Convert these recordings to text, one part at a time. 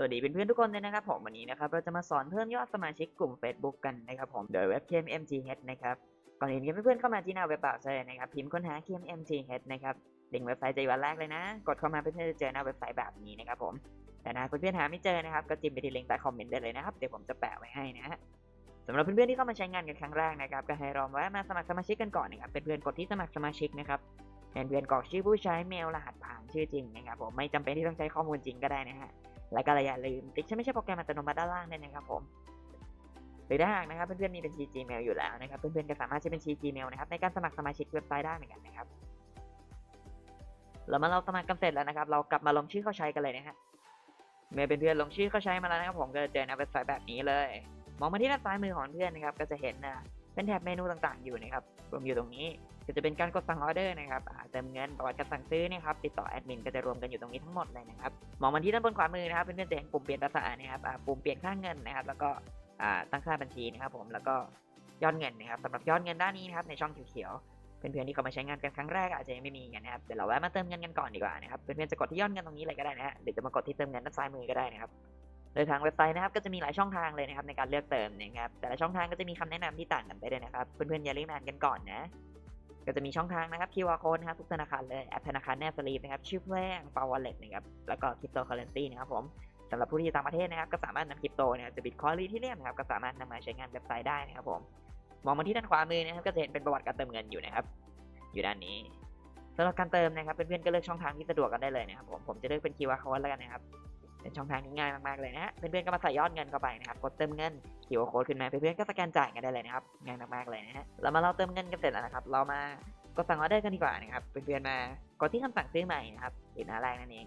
สวัสดีเพื่อนๆทุกคนเลยนะครับผมวันนี้นะครับเราจะมาสอนเพิ่มยอดสมาชิกกลุ่ม Facebook กันนะครับผมโดยเว็บ KMMGH นะครับก่อนอื่นกันเพื่อนๆเข้ามาที่หน้าเว็บเบราว์เซอร์นะครับพิมพ์ค้นหา KMMGH นะครับลิงก์เว็บไซต์จะอยู่อันแรกเลยนะ กดเข้ามาเพื่อนๆจะเจอหน้าเว็บไซต์แบบนี้นะครับผมแต่ถ้าเพื่อนๆหาไม่เจอนะครับก็จิ้มไปที่ลิงก์ใต้คอมเมนต์ได้เลยนะครับเดี๋ยวผมจะแปะไว้ให้นะฮะสำหรับเพื่อนๆที่เข้ามาใช้งานกันครั้งแรกนะครับก็ให้ลองแวะมาสมัครสมาชิกกันก่อนนะครับเป็นเพื่อนกดที่สมัครสมาชิกนะครับเพื่อนกรอกชื่อผู้ใช้เมลรหัสผ่านชื่อจริงนะครับผมไม่จำเป็นที่ต้องใช้ข้อมูลจริงก็ได้นะฮะ และก็อย่าลืมติ๊กใช่ไม่ใช่โปรแกรมอัตโนมัติด้านล่างด้วยนะครับผมหรือถ้าหากนะครับเพื่อนๆมีบัญชี Gmail อยู่แล้วนะครับเพื่อนๆก็สามารถใช้บัญชี Gmail นะครับในการสมัครสมาชิกเว็บไซต์ได้เหมือนกันนะครับแล้วเมื่อเราสมัครกันเสร็จแล้วนะครับ เรากลับมาลงชื่อเข้าใช้กันเลยนะฮะเมื่อเพื่อนๆลงชื่อเข้าใช้มาแล้วนะครับผมก็จะเจอหน้าเว็บไซต์แบบนี้เลย มองมาที่ด้านซ้ายมือของเพื่อนนะครับ ก็จะเห็นนะ เป็นแถบเมนูต่างๆอยู่นะครับรวมอยู่ตรงนี้ก็จะเป็นการกดสั่งออเดอร์นะครับเติมเงินประวัติการสั่งซื้อนะครับติดต่อแอดมินก็จะรวมกันอยู่ตรงนี้ทั้งหมดเลยนะครับมองมาที่ด้านบนขวามือนะครับเพื่อนๆจะเห็นปุ่มเปลี่ยนภาษานะครับปุ่มเปลี่ยนค่าเงินนะครับ แล้วก็ตั้งค่าบัญชีนะครับ ผมแล้วก็ยอดเงินนะครับสำหรับยอดเงินด้านนี้นะครับในช่องเขียวเพื่อนๆที่เขามาใช้งานกันครั้งแรกอาจจะยังไม่มีกันนะครับเดี๋ยวเราแวะมาเติมเงินกันก่อนดีกว่านะครับเพื่อนๆจะกดที่ยอดเงินตรงนี้เลยก็ได้นะฮะหรือจะมากดที่เติมเงินด้านซ้ายมือก็ได้นะครับ ดยทางเว็บไซต์นะครับก็จะมีหลายช่องทางเลยนะครับในการเลือกเติมนะครับแต่ละช่องทางก็จะมีคำแนะนำที่ต่างกันไปด้วยนะครับเพื่อนๆอย่าลืมอ่านกันก่อนนะก็จะมีช่องทางนะครับ QR code นะครับทุกธนาคารเลยแอปธนาคารแนบสลีปนะครับชื่อแพร่ง p o w e r Wallet นะครับแล้วก็คริปโตเคอเรนซีนะครับผมสำหรับผู้ที่ต่างประเทศนะครับก็สามารถนำคริปโตเนี่ยจะบิตคอยน์หรือที่เรียมนะครับก็สามารถนำมาใช้งานเว็บไซต์ได้นะครับผมมองมาที่ด้านขวามือนะครับก็จะเห็นเป็นประวัติการเติมเงินอยู่นะครับ อยู่ด้านนี้สำหรับการเติมนะครับเพื่อนๆก็เลือกช่องทางที่สะดวกกันได้เลยนะครับผมผมจะเลือกเป็น QR code แล้วกันนะครับ เป็นช่องทางที่ง่ายมากๆเลยนะฮะเพื่อนๆก็มาใส่ยอดเงินเข้าไปนะครับกดเติมเงิน QR code ขึ้นมาเพื่อนๆก็สแกนจ่ายกันได้เลยนะครับง่ายมากๆเลยนะฮะเรามาเราเติมเงินกันเสร็จแล้วนะครับ เรามากดสั่งออเดอร์กันดีกว่านะครับเพื่อนๆมากดที่คำสั่งซื้อใหม่นะครับที่หน้าแรกนั่นเอง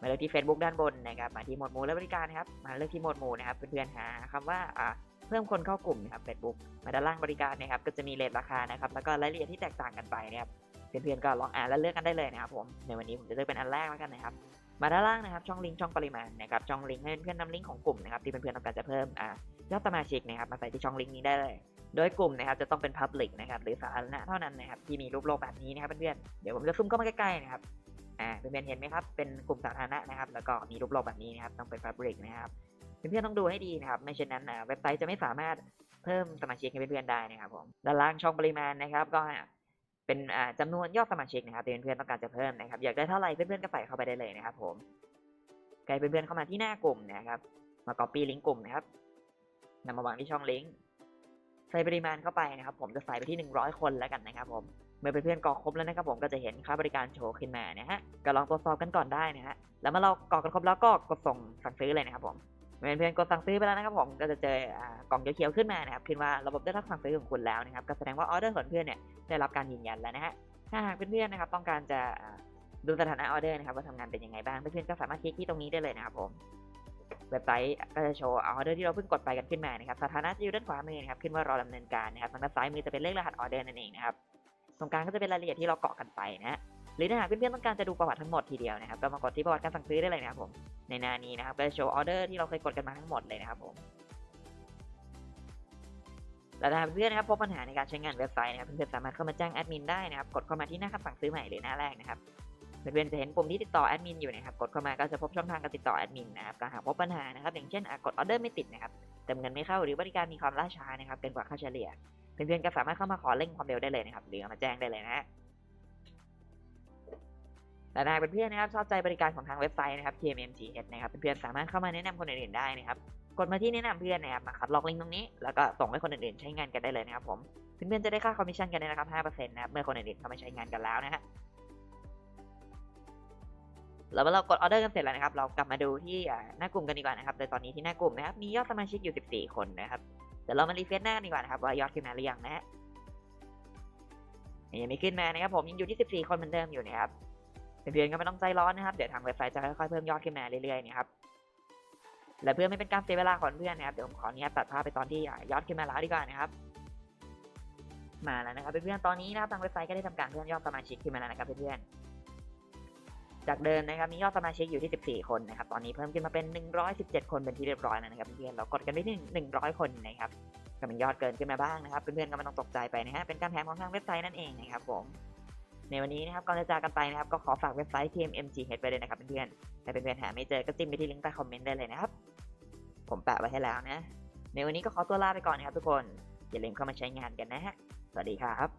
มาเลือกที่ Facebook ด้านบนนะครับมาที่หมวดหมู่และบริการนะครับมาเลือกที่หมวดหมู่นะครับเพื่อนๆหาคำว่าอ่าเพิ่มคนเข้ากลุ่มนะครับ Facebook มาด้านล่างบริการนะครับก็จะมีเรทราคานะครับแล้วก็รายละเอียดที่แตกต่างกันไปนะครับเพื่อนๆก็ลองอ่านแล้วเลือกกันได้เลยนะครับผมในวันนี้ผมจะเลือกเป็นอันแรกแล้วกันนะครับ มาด้านล่างนะครับช่องลิงก์ช่องปริมาณนะครับช่องลิงก์ให้เพื่อนๆนำลิงก์ของกลุ่มนะครับที่เพื่อนๆต้องการจะเพิ่มอ่ายอดสมาชิกนะครับมาใส่ที่ช่องลิงก์นี้ได้เลย โดยกลุ่มนะครับจะต้องเป็น Public นะครับหรือสาธารณะเท่านั้นนะครับที่มีรูปโลกแบบนี้นะครับเพื่อนๆเดี๋ยวผมจะซูมเข้ามาใกล้ๆนะครับอ่าเพื่อนๆเห็นไหมครับเป็นกลุ่มสาธารณะนะครับแล้วก็มีรูปโลกแบบนี้นะครับต้องเป็น Public นะครับเพื่อนๆต้องดูให้ดีนะครับไม่เช่นนั้นอ่าเว็บไซต์จะไม่สามารถเพิ่มสมาชิกให้เพื่อนๆได้นะครับผมด้านล่างช่องปริมาณนะครับก็ เป็นอ่าจำนวนยอดสมาชิกนะครับที่เพื่อนๆต้องการจะเพิ่มนะครับ อยากได้เท่าไหร่เพื่อนๆก็ใส่เข้าไปได้เลยนะครับ ผมไกลเพื่อนๆเข้ามาที่หน้ากลุ่มนะครับ มา copy ลิงก์กลุ่มนะครับนำมาวางที่ช่องลิงก์ใส่ปริมาณเข้าไปนะครับ ผมจะใส่ไปที่ 100 คนแล้วกันนะครับ ผมเมื่อเพื่อนๆกรอกครบแล้วนะครับ ผมก็จะเห็นค่าบริการโชว์ขึ้นมานะฮะก็ลองตรวจสอบกันก่อนได้นะฮะแล้วเมื่อเรากรอกกันครบแล้วก็กดส่งสั่งซื้อเลยนะครับผม เพื่อนๆกดสั่งซื้อไปแล้วนะครับผมก็จะเจออ่ากล่องเขียวๆขึ้นมานะครับขึ้นว่าระบบได้รับสั่งซื้อของคุณแล้วนะครับก็แสดงว่าออเดอร์ของเพื่อนเนี่ยได้รับการยืนยันแล้วนะฮะถ้าหากเพื่อนๆนะครับต้องการจะดูสถานะออเดอร์นะครับว่าทำงานเป็นยังไงบ้างเพื่อนๆก็สามารถคลิกที่ตรงนี้ได้เลยนะครับผมเว็บไซต์ก็จะโชว์ออเดอร์ที่เราเพิ่งกดไปกันขึ้นมานะครับสถานะจะอยู่ด้านขวามือนะครับขึ้นว่ารอดำเนินการนะครับทางด้านซ้ายมือจะเป็นเลขรหัสออเดอร์นั่นเองนะครับตรงกลางก็จะเป็นรายละเอียดที่เราเกาะกันไปนะฮะ หรือถ้าหากเพื่อนๆต้องการจะดูประวัติทั้งหมดทีเดียวนะครับก็มากดที่ประวัติการสั่งซื้อได้เลยนะครับผมในหน้านี้นะครับก็จะโชว์ออเดอร์ที่เราเคยกดกันมาทั้งหมดเลยนะครับผมแล้วถ้าเพื่อนนะครับพบปัญหาในการใช้งานเว็บไซต์นะครับเพื่อนๆสามารถเข้ามาแจ้งแอดมินได้นะครับกดเข้ามาที่หน้าคำสั่งซื้อใหม่หรือหน้าแรกนะครับเพื่อนๆจะเห็นปุ่มที่ติดต่อแอดมินอยู่นะครับกดเข้ามาก็จะพบช่องทางการติดต่อแอดมินนะครับหากพบปัญหานะครับอย่างเช่นกดออเดอร์ไม่ติดนะครับเติมเงินไม่เข้าหรือบริการมีความล่าช้านะครับเกินกว่าค่าเฉลี่ยเพื่อนๆก็สามารถเข้ามาขอเร่งความเร็วได้เลยนะครับหรือมาแจ้งได้เลยนะฮะ และถ้าหากเพื่อนๆนะครับชอบใจบริการของทางเว็บไซต์นะครับ TMMGH นะครับเพื่อนๆสามารถเข้ามาแนะนำคนอื่นๆได้นะครับกดมาที่แนะนำเพื่อนนะครับมาคัดลอกลิงก์ตรงนี้แล้วก็ส่งให้คนอื่นๆใช้งานกันได้เลยนะครับผมเพื่อนๆจะได้ค่าคอมมิชชั่นกันด้วยนะครับ5%นะครับเมื่อคนอื่นๆเข้ามาใช้งานกันแล้วนะฮะแล้วเมื่อเรากดออเดอร์กันเสร็จแล้วนะครับ เรากลับมาดูที่หน้ากลุ่มกันดีกว่านะครับโดยตอนนี้ที่หน้ากลุ่มนะครับมียอดสมาชิกอยู่ 14 คนนะครับเดี๋ยวเรามารีเฟรชหน้าดีกว่านะครับว่ายอดขึ้นมาหรือยังนะฮะยังไม่ขึ้นมานะครับผมยังอยู่ที่ 14 คนเหมือนเดิมอยู่นะครับ เพื่อนๆก็ไม่ต้องใจร้อนนะครับ เดี๋ยวทางเว็บไซต์จะค่อยๆเพิ่มยอดขึ้นมาเรื่อยๆนะครับ และเพื่อไม่เป็นการเสียเวลาของเพื่อนนะครับ เดี๋ยวผมขออนุญาตตัดภาพไปตอนที่ยอดขึ้นมาแล้วดีกว่านะครับ มาแล้วนะครับเพื่อนๆ ตอนนี้นะครับทางเว็บไซต์ก็ได้ทำการเพิ่มยอดสมาชิกขึ้นมาแล้วนะครับเพื่อนๆ จากเดิมนะครับมียอดสมาชิกอยู่ที่ 14 คนนะครับ ตอนนี้เพิ่มขึ้นมาเป็น 117 คนเป็นที่เรียบร้อยแล้วนะครับเพื่อนๆ เรากดกันไปที่100 คนนะครับก็เป็นยอดเกินขึ้นมาบ้างนะครับ เพื่อนๆก็ไม่ต้องตกใจไปนะฮะ เป็นการแถมของทางเว็บไซต์นั่นเองนะครับผม ในวันนี้นะครับก่อนจะจากกันไปนะครับก็ขอฝากเว็บไซต์ TMMGH ไปเลยนะครับเพื่อนๆถ้าเป็นเพื่อนหาไม่เจอก็จิ้มไปที่ลิงก์ใต้คอมเมนต์ได้เลยนะครับ ผมแปะไว้ให้แล้วนะ ในวันนี้ก็ขอตัวลาไปก่อนนะครับทุกคน อย่าลืมเข้ามาใช้งานกันนะฮะ สวัสดีครับ